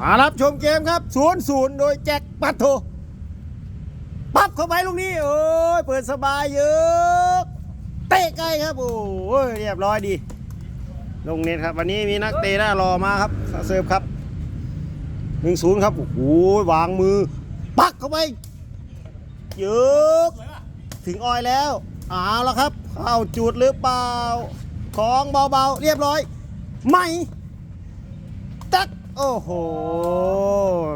มารับชมเกมครับศูนย์ศูนย์โดยแจ็คปัตโทปั๊บเข้าไปลูกนี้โอ้ยเปิดสบายเยอะเตะไกลครับโอ้ยเรียบร้อยดีลงเน็ตครับ วันนี้มีนักเตะหน้ารอมาครับเสิร์ฟครับหนึ่งศูนย์ครับโอ้โหวางมือ ปักเข้าไปเยอะถึงออยแล้วเอาแล้วครับเข้าจุดหรือเปล่า ของเบาๆ เรียบร้อย ไม่ โอ้โห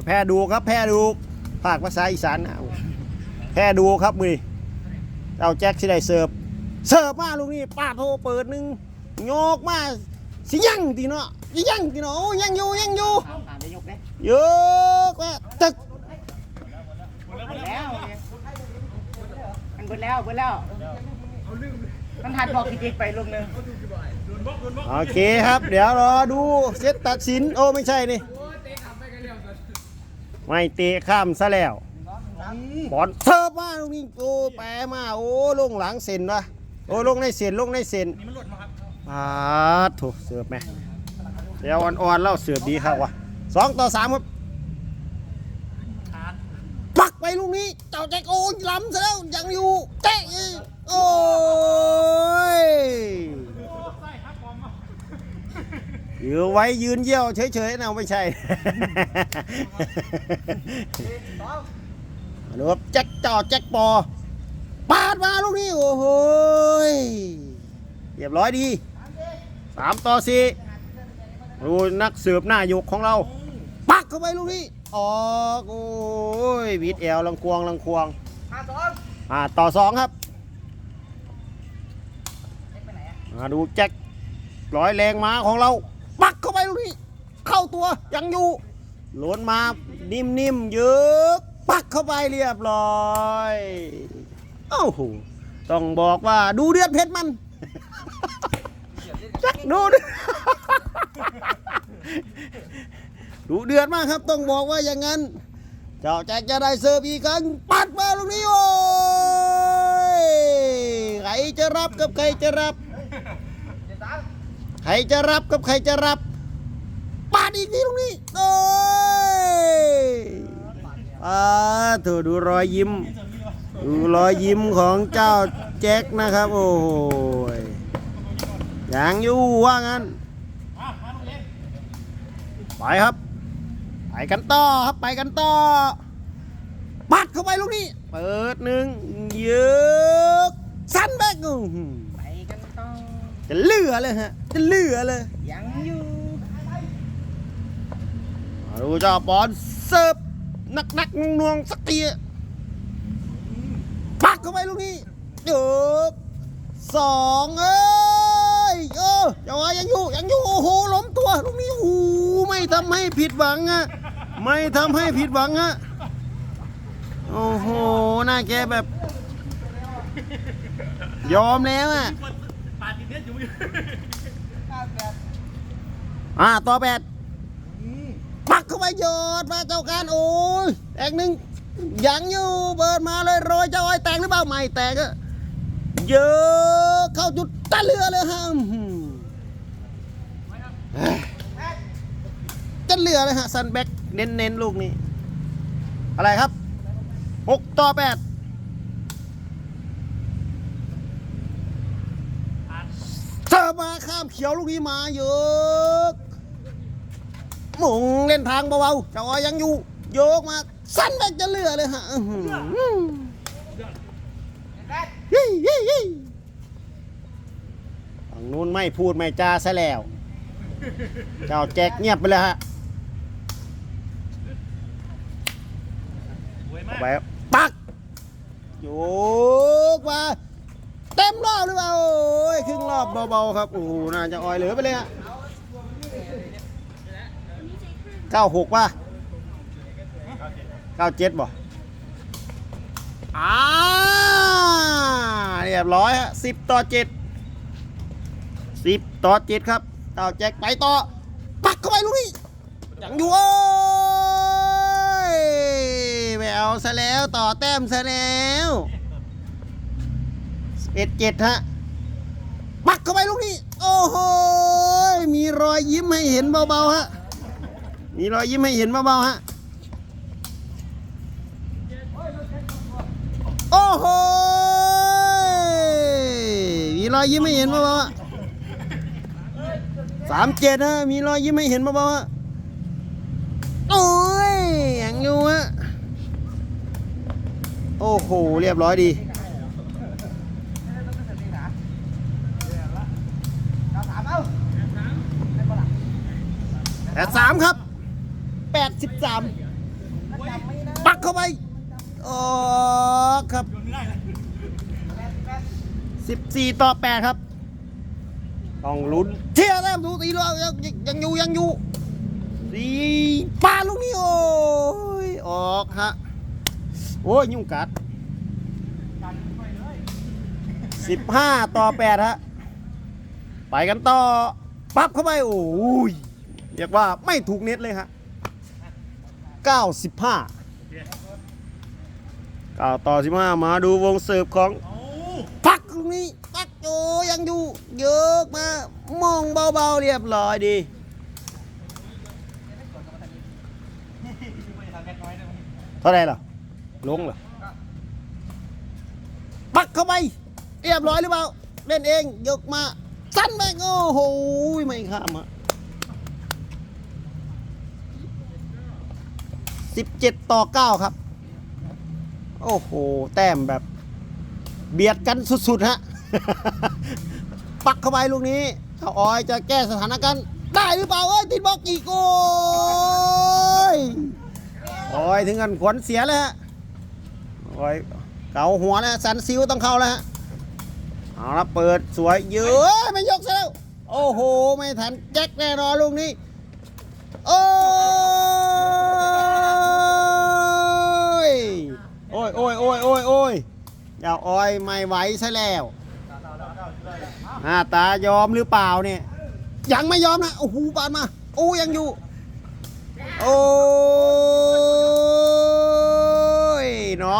แพ้ดูครับ แพ้ดูภาคภาษาอีสานนะแพ้ดูครับมือเอาแจ็คที่ได้เสิร์ฟ เสิร์ฟมาลูกนี้ป้าโทเปิดหนึ่งโยกมาสิยั่งตีเนาะสิยั่งตีเนาะโอ้ยังอยู่ยังอยู่ยกเลยเยกมาตึกแล้วมันเบิดแล้วเบิดแล้วมันหัดบอกกิจไปลูกหนึง โอเคครับ เดี๋ยวรอดูเซตตัดสิน โอ้ไม่ใช่นี่ ไม่เตะข้ามซะแล้วบอลเสิร์ฟมาลูกนี้โอ้แปรมาโอ้ลงหลังเส้นวะโอ้ลงในเส้นลงในเส้นอ่าถูกเสิร์ฟไหมเดี๋ยวอ่อนๆเล่าเสิร์ฟดีครับวะสองต่อสามครับปักไปลูกนี้เจ้าแจ็คโอ้ล้ำซะแล้วยังอยู่เตะอีกโอ้ย ยืนไว้ยืนเยี่ยวเฉยๆนะไม่ใช่ ดูครับแจ็คจอแจ็คปอ ปาดมาลูกนี้ โอ้โหยเรียบร้อยดีสามต่อสี่ดูนักเสืบหน้าหยกของเรา ปักเข้าไปลูกนี้ออกโอ้ยวิดแอลลังควงลังควงห้าสองอ่าต่อสองครับมาดูแจ็คร้อยแรงม้าของเรา ปักเข้าไปลูกนี้ เข้า ตัวยังอยู่หล้นมานิ่มๆเยอะปักเข้าไปเรียบร้อยโอ้โหต้องบอกว่าดูเดือดเผ็ดมันจ็คดูดูเดือดมากครับต้องบอกว่าอย่างนั้น เจ้าแจ็คจะได้เสิร์ฟอีกครั้งปัดมาลูกนี้โอ้ยใครจะรับกับใครจะรับ ใครจะรับกับใครจะรับ อีกทีลูกนี้โอ้ยอ่าถูดูรอยยิ้ม ดูรอยยิ้มของเจ้าแจ็คนะครับ โอ้ยยังอยู่ว่างั้น ไปครับ ไปกันต่อครับไปกันต่อ ปัดเข้าไปลูกนี้ เปิดหนึ่งเยอะสั้นแบกอื้อหือไปกันต่อจะเหลือเลยฮะ จะเหลือเลย ยังอยู่มา ดูเจ้าบอลเสิร์ฟนักนักๆหน่วงๆสักทีอะปักเข้าไปลูกนี้เยอะสองเอ้ยเออเจ้าว่ายังอยู่ยังอยู่โอ้โหล้มตัวลูกนี้โอ้โหไม่ทำให้ผิดหวังอะไม่ทำให้ผิดหวังอะโอ้โหหน้าแกแบบ ยอมแล้วอะอ่าต่อแปดปัก เข้าไปโยดมาเจ้าการโอ้ยแตกหนึ่งยังอยู่เบิดมาเลยโรยเจ้าอ้อยแตกหรือเปล่าไม่แตกอะเยอะเข้าจุดตะเรือเลยฮะจะเหลือเลยฮะซันแบ็กเน้นเน้นๆลูกนี้ อะไรครับหกต่อแปดเธอมาข้ามเขียวลูกนี้มาเยอะ มุงเล่นทางเบาๆเจ้าอ้อยยังอยู่ โยกมา สั้นแบบจะเหลือเลยฮะอื้อหือยี่ยี่ยี่ฝั่งนู้นไม่พูดไม่จาซะแล้ว เจ้าแจ็คเงียบไปเลยฮะเอาไปปักโยกมาเต็มรอบหรือเปล่าโอ้ยครึ่งรอบเบาๆครับโอ้โหน่าจะออยเหลือไปเลยฮะ เก้าหกป่ะเก้าเจ็ดบ่อ่าเรียบร้อยฮะสิบต่อเจ็ดสิบต่อเจ็ดครับเก้าแจ็คไปต่อ ปักเข้าไปลูกนี้ยังอยู่โอ้ยไม่เอาซะแล้วต่อแต้มซะแล้วเอ็ดเจ็ดฮะปักเข้าไปลูกนี้ โอ้โห มีรอยยิ้มให้เห็นเบา ๆ ฮะ มีรอยยิ้มให้เห็นเบาๆฮะ โอ้โห มีรอยยิ้มให้เห็นเบาๆฮะสามเจ็ดฮะ มีรอยยิ้มให้เห็นเบาๆฮะ โอ้ยยังอยู่ฮะ โอ้โห เรียบร้อยดีแปดสามครับ แปดสิบสามปักเข้าไปออกครับสิบสี่ต่อแปดครับ ต้องลุ้นเที่ยวแล้วดูตีแล้วยังยังอยู่ยังอยู่สี่ปาลูกนี้โอ้ยออกฮะ โอ้ยยุ่งกัดสิบห้าต่อแปดฮะ ไปกันต่อ ปั๊บเข้าไป โอ้ยเรียกว่าไม่ถูกเน็ตเลยฮะ 95 9ต่อ 15 มาดูวงเสิร์ฟของพักตรงนี้พักโอ้ยังอยู่เยอะมามองเบาๆเรียบร้อยดีเท่าไหรล่ะลงเหรอปักเข้าไปเรียบร้อยหรือเปล่าเล่นเองยกมาสั้นแม่งโอ้โหไม่ข้ามอะ 17 ต่อ 9 ครับ โอ้โห แต้มแบบ เบียดกันสุดๆ ฮะ ปักเข้าไปลูกนี้เขาออยจะแก้สถานการณ์ได้หรือเปล่า เอ้ย ติดบล็อกอีกโอ้ยออยถึงกันขวัญเสียเลยฮะออยเกาหัวแล้วสันซิวต้องเข้าแล้วฮะเอาละเปิดสวยเยอะไม่ยกซะแล้ว โอ้โห ไม่ทันแจ็คแน่นอนลูกนี้ โอ้ย โอ้ยโอ้ยโอ้ยโอ้ยโอ้ยอย่าอ้อยไม่ไหวซะแล้วหน้าตายอมหรือเปล่าเนี่ยยังไม่ยอมนะโอ้โหปานมาโอ้ยังอยู่ โอ้ยหนอ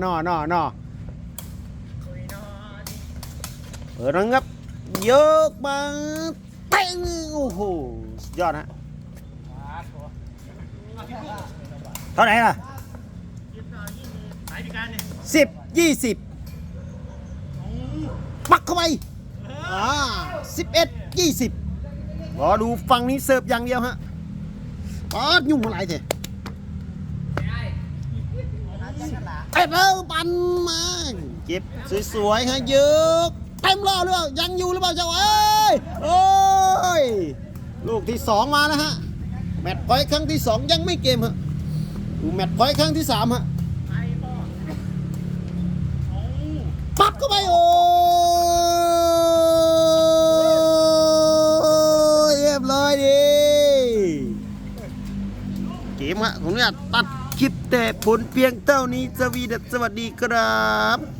หนอหนอหนอเปิดนะครับเยอะมาเป้งโอ้โหยอดฮะเท่าไหร่ล่ะ สิบยี่สิบปักเข้าไปอ่าสิบเอ็ดยี่สิบรอดูฝั่งนี้เสิร์ฟอย่างเดียวฮะอ๋อยุ่งมาหลายเถอะเอ็ดแล้วปันมาเก็บสวยๆฮะเยอะเต็มรอบหรือเปล่ายังอยู่หรือเปล่าเจ้าเอ้ยโอ้ยลูกที่สองมาแล้วฮะแมตช์พอยต์ครั้งที่สองยังไม่เกมฮะดูแมตช์พอยต์ครั้งที่สามฮะ ปั๊บเข้าไปโอ้ยเรียบร้อยดีเกมฮะผมเนี่ยตัดคลิปแต่ผลเพียงเท่านี้สวีดัสสวัสดีครับ